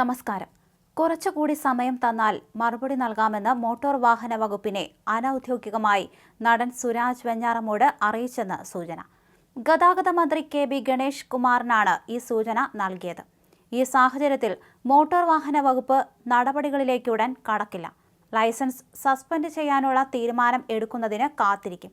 നമസ്കാരം. കുറച്ചുകൂടി സമയം തന്നാൽ മറുപടി നൽകാമെന്ന് മോട്ടോർ വാഹന വകുപ്പിനെ അനൌദ്യോഗികമായി നടൻ സുരാജ് വെഞ്ഞാറമൂട് അറിയിച്ചെന്ന് സൂചന. ഗതാഗത മന്ത്രി കെ ബി ഗണേഷ് കുമാറിനാണ് ഈ സൂചന നൽകിയത്. ഈ സാഹചര്യത്തിൽ മോട്ടോർ വാഹന വകുപ്പ് നടപടികളിലേക്കുടൻ കടക്കില്ല. ലൈസൻസ് സസ്പെൻഡ് ചെയ്യാനുള്ള തീരുമാനം എടുക്കുന്നതിന് കാത്തിരിക്കും.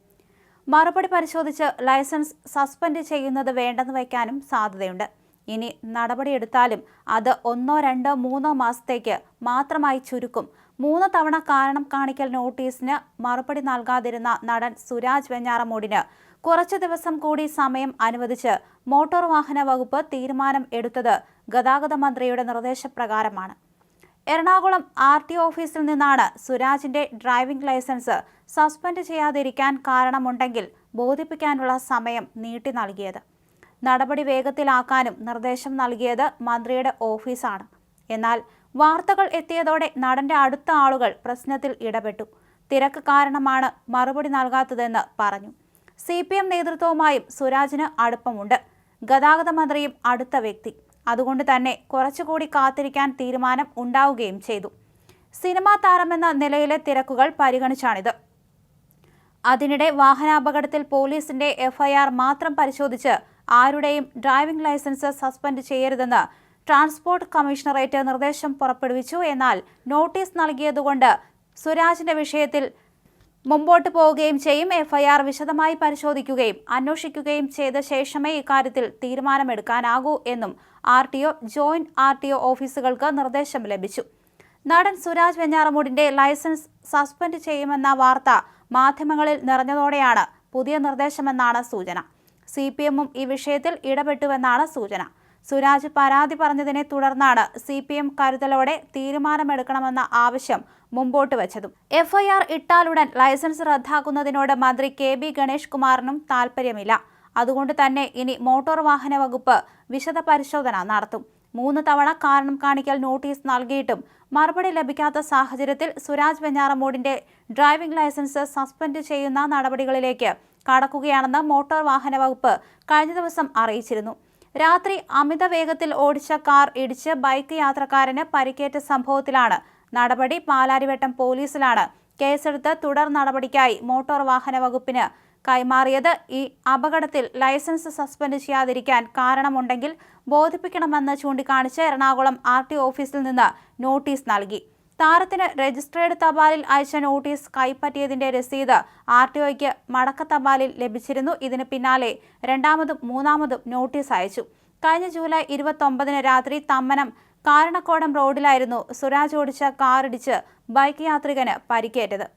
മറുപടി പരിശോധിച്ച് ലൈസൻസ് സസ്പെൻഡ് ചെയ്യുന്നത് വേണ്ടെന്ന് വയ്ക്കാനും സാധ്യതയുണ്ട്. ഇനി നടപടിയെടുത്താലും അത് ഒന്നോ രണ്ടോ മൂന്നോ മാസത്തേക്ക് മാത്രമായി ചുരുക്കും. മൂന്ന് തവണ കാരണം കാണിക്കൽ നോട്ടീസിന് മറുപടി നൽകാതിരുന്ന നടൻ സുരാജ് വെഞ്ഞാറമൂടിന് കുറച്ച് ദിവസം കൂടി സമയം അനുവദിച്ച് മോട്ടോർ വാഹന വകുപ്പ് തീരുമാനം എടുത്തത് ഗതാഗത മന്ത്രിയുടെ നിർദ്ദേശപ്രകാരമാണ്. എറണാകുളം ആർ ടി ഓഫീസിൽ നിന്നാണ് സുരാജിന്റെ ഡ്രൈവിംഗ് ലൈസൻസ് സസ്പെൻഡ് ചെയ്യാതിരിക്കാൻ കാരണമുണ്ടെങ്കിൽ ബോധിപ്പിക്കാനുള്ള സമയം നീട്ടി നൽകിയത്. നടപടി വേഗത്തിലാക്കാനും നിർദ്ദേശം നൽകിയത് മന്ത്രിയുടെ ഓഫീസാണ്. എന്നാൽ വാർത്തകൾ എത്തിയതോടെ നടന്റെ അടുത്ത ആളുകൾ പ്രശ്നത്തിൽ ഇടപെട്ടു. തിരക്ക് കാരണമാണ് മറുപടി നൽകാത്തതെന്ന് പറഞ്ഞു. സി പി എം നേതൃത്വവുമായും സുരാജിന് അടുപ്പമുണ്ട്. ഗതാഗത മന്ത്രിയും അടുത്ത വ്യക്തി. അതുകൊണ്ട് തന്നെ കുറച്ചുകൂടി കാത്തിരിക്കാൻ തീരുമാനം ഉണ്ടാവുകയും ചെയ്തു. സിനിമാ താരമെന്ന നിലയിലെ തിരക്കുകൾ പരിഗണിച്ചാണിത്. അതിനിടെ വാഹനാപകടത്തിൽ പോലീസിന്റെ എഫ്ഐആർ മാത്രം പരിശോധിച്ച് ആരുടെയും ഡ്രൈവിംഗ് ലൈസൻസ് സസ്പെൻഡ് ചെയ്യരുതെന്ന് ട്രാൻസ്പോർട്ട് കമ്മീഷണറേറ്റ് നിർദ്ദേശം പുറപ്പെടുവിച്ചു. എന്നാൽ നോട്ടീസ് നൽകിയതുകൊണ്ട് സുരാജിന്റെ വിഷയത്തിൽ മുമ്പോട്ട് പോവുകയും ചെയ്യും. എഫ്ഐആർ വിശദമായി പരിശോധിക്കുകയും അന്വേഷിക്കുകയും ചെയ്ത ശേഷമേ ഇക്കാര്യത്തിൽ തീരുമാനമെടുക്കാനാകൂ എന്നും R T O joint R T O ഓഫീസുകൾക്ക് നിർദ്ദേശം ലഭിച്ചു. നടൻ സുരാജ് വെഞ്ഞാറമൂടിന്റെ ലൈസൻസ് സസ്പെൻഡ് ചെയ്യുമെന്ന വാർത്ത മാധ്യമങ്ങളിൽ നിറഞ്ഞതോടെയാണ് പുതിയ നിർദ്ദേശമെന്നാണ് സൂചന. സി പി എമ്മും ഈ വിഷയത്തിൽ ഇടപെട്ടുവെന്നാണ് സൂചന. സുരാജ് പരാതി പറഞ്ഞതിനെ തുടർന്നാണ് സി പി എം കരുതലോടെ തീരുമാനമെടുക്കണമെന്ന ആവശ്യം മുമ്പോട്ട് വച്ചതും. എഫ്ഐആർ ഇട്ടാലുടൻ ലൈസൻസ് റദ്ദാക്കുന്നതിനോട് മന്ത്രി കെ ബി ഗണേഷ് കുമാറിനും താൽപ്പര്യമില്ല. അതുകൊണ്ട് തന്നെ ഇനി മോട്ടോർ വാഹന വകുപ്പ് വിശദ പരിശോധന നടത്തും. മൂന്ന് തവണ കാരണം കാണിക്കൽ നോട്ടീസ് നൽകിയിട്ടും മറുപടി ലഭിക്കാത്ത സാഹചര്യത്തിൽ സുരാജ് വെഞ്ഞാറമൂടിന്റെ ഡ്രൈവിംഗ് ലൈസൻസ് സസ്പെൻഡ് ചെയ്യുന്ന നടപടികളിലേക്ക് കടക്കുകയാണെന്ന് മോട്ടോർ വാഹന വകുപ്പ് കഴിഞ്ഞ ദിവസം അറിയിച്ചിരുന്നു. രാത്രി അമിത വേഗത്തിൽ ഓടിച്ച കാർ ഇടിച്ച് ബൈക്ക് യാത്രക്കാരന് പരിക്കേറ്റ സംഭവത്തിലാണ് നടപടി. പാലാരിവട്ടം പോലീസിലാണ് കേസെടുത്ത് തുടർ നടപടിക്കായി മോട്ടോർ വാഹന വകുപ്പിന് കൈമാറിയത്. ഈ അപകടത്തിൽ ലൈസൻസ് സസ്പെൻഡ് ചെയ്യാതിരിക്കാൻ കാരണമുണ്ടെങ്കിൽ ബോധിപ്പിക്കണമെന്ന് ചൂണ്ടിക്കാണിച്ച് എറണാകുളം ആർ ഓഫീസിൽ നിന്ന് നോട്ടീസ് നൽകി. താരത്തിന് രജിസ്ട്രേഡ് തപാലിൽ അയച്ച നോട്ടീസ് കൈപ്പറ്റിയതിന്റെ രസീത് ആർ ടി ഒയ്ക്ക് മടക്ക തപാലിൽ ലഭിച്ചിരുന്നു. ഇതിന് പിന്നാലെ രണ്ടാമതും മൂന്നാമതും നോട്ടീസ് അയച്ചു. കഴിഞ്ഞ ജൂലൈ ഇരുപത്തൊമ്പതിന് രാത്രി തമ്മനം കാരണക്കോടം റോഡിലായിരുന്നു സുരാജ് ഓടിച്ച കാറിടിച്ച് ബൈക്ക് യാത്രികന് പരിക്കേറ്റത്.